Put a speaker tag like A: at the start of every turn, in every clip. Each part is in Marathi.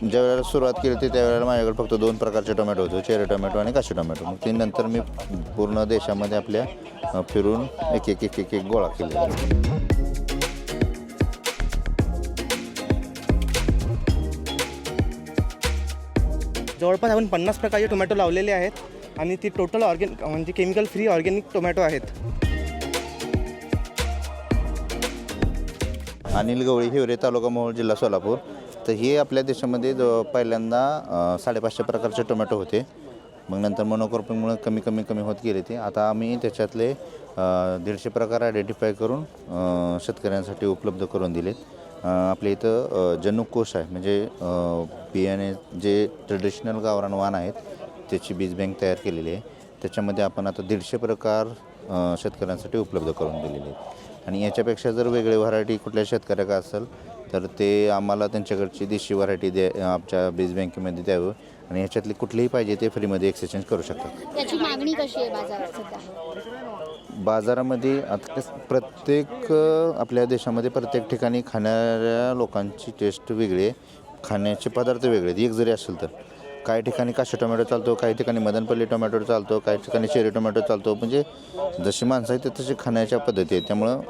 A: ज्यावेळेला सुरुवात केली होती त्यावेळेला माझ्याकडे फक्त दोन प्रकारचे टोमॅटो होते. चेरी टोमॅटो आणि काशी टोमॅटो. मग ते नंतर मी पूर्ण देशामध्ये आपल्या फिरून एक एक एक एक एक गोळा केले
B: जवळपास आपण पन्नास प्रकारचे टोमॅटो लावलेले आहेत आणि ती टोटल ऑर्गॅनिक म्हणजे केमिकल फ्री ऑर्गॅनिक टोमॅटो आहेत.
A: अनिल गवळी हिवरे तालुका मोहोळ जिल्हा सोलापूर. तर हे आपल्या देशामध्ये जो पहिल्यांदा साडेपाचशे प्रकारचे टोमॅटो होते. मग नंतर मोनोक्रॉपिंगमुळे कमी कमी कमी होत गेले ते. आता आम्ही त्याच्यातले दीडशे प्रकार आयडेंटिफाय करून शेतकऱ्यांसाठी उपलब्ध करून दिलेत. आपल्या इथं जनुकोश जनुक आहे. म्हणजे बियाणे जे ट्रेडिशनल गावरान वाण आहेत त्याची बीज बँक तयार केलेली आहे. त्याच्यामध्ये आपण आता दीडशे प्रकार शेतकऱ्यांसाठी उपलब्ध करून दिलेले आहेत. आणि याच्यापेक्षा जर वेगळे व्हरायटी कुठल्या शेतकऱ्याका असेल तर ते आम्हाला त्यांच्याकडची देशी व्हरायटी द्या आमच्या बीज बँकेमध्ये द्यावं. आणि ह्याच्यातली कुठलीही पाहिजे ते फ्रीमध्ये एक्सचेंज करू शकतात.
C: याची मागणी कशी आहे बाजारात सध्या?
A: बाजारामध्ये आता प्रत्येक आपल्या देशामध्ये प्रत्येक ठिकाणी खाणाऱ्या लोकांची टेस्ट वेगळी आहे. खाण्याचे पदार्थ वेगळे आहेत. एक जरी असेल तर. काही ठिकाणी काशी टोमॅटो चालतो काही ठिकाणी मदनपल्ली टोमॅटो चालतो काही ठिकाणी शेरी टोमॅटो चालतो. म्हणजे जशी माणसं आहेत तशी खाण्याच्या पद्धती आहेत. त्यामुळं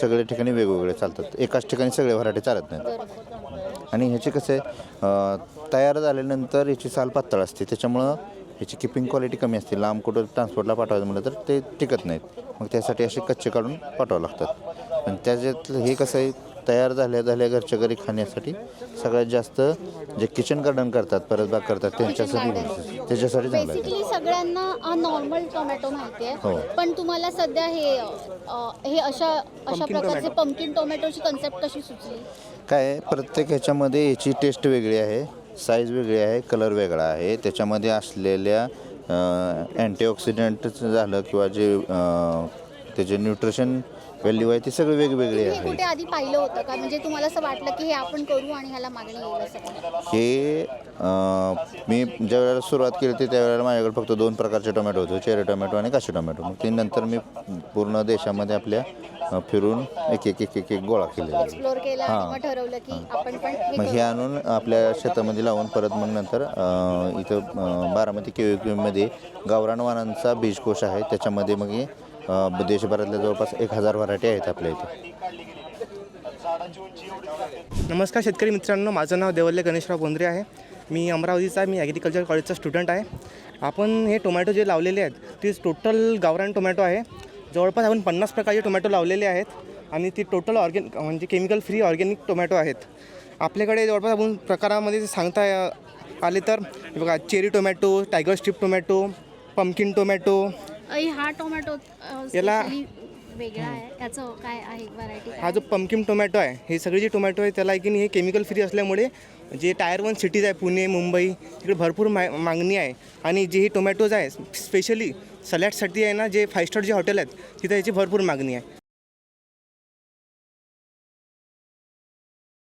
A: सगळ्या ठिकाणी वेगवेगळे चालतात. एकाच ठिकाणी सगळे व्हरायटी चालत नाहीत. आणि ह्याचे कसं आहे तयार झाल्यानंतर याची साल पातळ असते. त्याच्यामुळं ह्याची किपिंग क्वालिटी कमी असते. लांब कुठं ट्रान्सपोर्टला पाठवायचं म्हटलं तर ते टिकत नाहीत. मग त्यासाठी असे कच्चे काढून पाठवावं लागतात. पण त्याच्यातलं हे कसं आहे तयार झाल्या झाल्या घरच्या घरी खाण्यासाठी सगळ्यात जास्त जे किचन गार्डन करतात परसबाग करतात त्यांच्यासाठी त्याच्यासाठी चांगलं आहे
C: बेसिकली सगळ्यांना हा नॉर्मल टोमॅटो माहिती
A: हो.
C: आहे पण तुम्हाला सध्या हे अ, हे अशा अशा प्रकारचे. पंकिन टोमॅटोची कन्सेप्ट कशी सुचली?
A: काय आहे, प्रत्येक ह्याच्यामध्ये याची टेस्ट वेगळी आहे साईज वेगळी आहे कलर वेगळा आहे. त्याच्यामध्ये असलेल्या अँटीऑक्सिडंट झालं किंवा जे अ, त्याचे न्यूट्रिशन व्हॅल्यू आहे ते सगळे वेगवेगळे
C: हे
A: आहे
C: आधी पाहिलं होतं का म्हणजे तुम्हाला असं वाटलं की हे आपण करू आणि ह्याला मागणी येईल असं काही?
A: हे अ, मी ज्या वेळेला सुरुवात केली होती त्यावेळेला माझ्याकडे फक्त दोन प्रकारचे टोमॅटो होते चेरी टोमॅटो आणि काशी टोमॅटो मग ते नंतर मी पूर्ण देशामध्ये आपल्या अ, फिरून एक एक एक एक एक गोळा
C: एक्सप्लोर केलं आणि
A: हां.
C: मग ठरवलं की आपण पण हे
A: मग हे
C: करू.
A: आणून आपल्या शेतामध्ये लावून परत मग नंतर अ, इथं अ, बारामती केवीमध्ये गावरान वाणांचा बीजकोश आहे त्याच्यामध्ये मग हे देशभरातल्या जवळपास एक हजार व्हरायटी आहेत आपल्या इथे.
B: नमस्कार शेतकरी मित्रांनो माझं नाव देवल्ले गणेशराव बोंद्रे आहे. मी अमरावतीचा मी ॲग्रिकल्चर कॉलेजचा स्टुडंट आहे. आपण हे टोमॅटो जे लावलेले आहेत ते टोटल गावरान टोमॅटो आहे. जवळपास आपण पन्नास प्रकारचे टोमॅटो लावलेले आहेत आणि ती टोटल ऑर्गॅनिक म्हणजे केमिकल फ्री ऑर्गॅनिक टोमॅटो आहेत. आपल्याकडे जवळपास आपण प्रकारामध्ये जे सांगता आले तर बघा cherry tomato tiger stripe tomato pumpkin tomato
C: अय, हा टोमॅटो
B: याला-
C: specially वेगळा आहे. याचं काय आहे व्हरायटी
B: हा जो पंकिम टोमॅटो आहे हे सगळे जे टोमॅटो आहे त्याला की नाही हे केमिकल फ्री असल्यामुळे जे टायर वन सिटीज आहे पुणे मुंबई तिकडे भरपूर मा मागणी आहे. आणि जे हे टोमॅटोज आहे स्पेशली सलॅडसाठी आहे ना जे फाय स्टार जे हॉटेल आहेत तिथे याची भरपूर मागणी आहे.